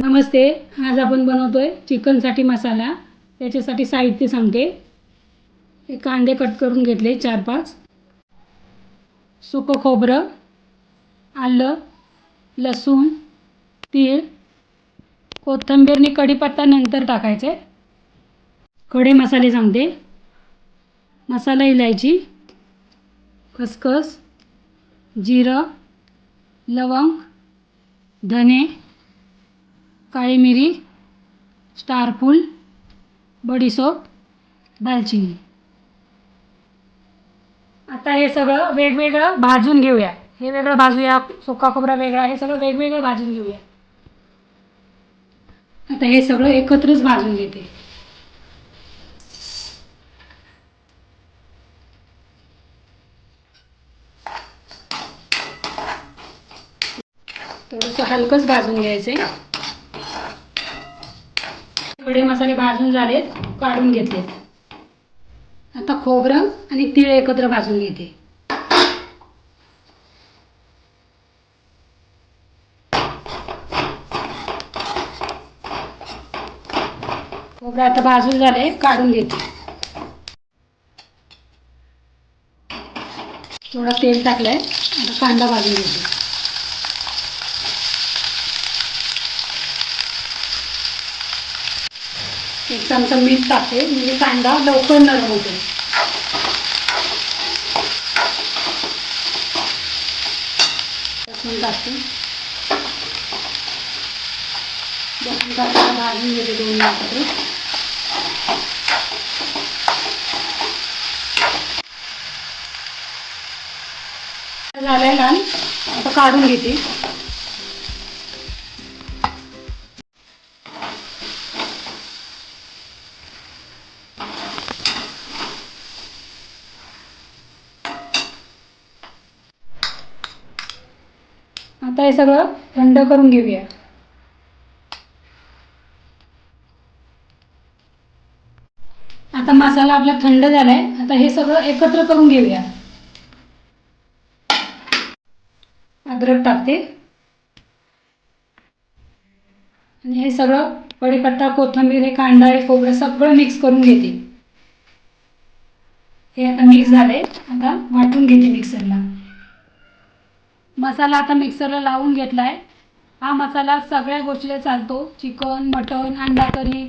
नमस्ते आज आपण बनवतो आहे चिकनसाठी मसाला. त्याच्यासाठी साहित्य सांगते. हे कांदे कट करून घेतले चार पाच सुकं खोबरं आलं लसूण तीळ कोथिंबीरने कढीपत्ता नंतर टाकायचे. खडे मसाले सांगते. मसाला इलायची खसखस जिरं लवंग धने काळी मिरी स्टारफूल बडीशोप दालचिनी. आता हे सगळं वेगवेगळं भाजून घेऊया. हे वेगळं भाजूया सुका खोबरा वेगळा हे सगळं वेगवेगळं भाजून घेऊया. आता हे सगळं एकत्रच भाजून घेते. थोडंसं हलकंच भाजून घ्यायचे खडे मसाले भाजून झालेत काढून घेतलेत. आता खोबरं आणि तीळ एकत्र भाजून घेते. खोबरं आता भाजून झाले काढून घेते. थोडा तेल टाकलंय आता कांदा भाजून घेते. एक चमचा मीठ टाकते म्हणजे कांदा लवकर नरम होतो. लसूण टाकते लसूण टाकताना भाजून घेते दोन मिनिटं. झालंय लाल आता काढून घेते. आता हे सगळं थंड करून घेऊया. आता मसाला आपला थंड झालाय. आता हे सगळं एकत्र करून घेऊया. अद्रक टाकते. आणि हे सगळं कढीपत्ता कोथिंबीर हे कांदा हे खोबरं सगळं मिक्स करून घेते. हे आता मिक्स झाले आता वाटून घेते मिक्सरला मसाला आता मिक्सरला लावून घेतला आहे हा मसाला सगळ्या गोष्टीला चालतो. चिकन मटन अंडा करी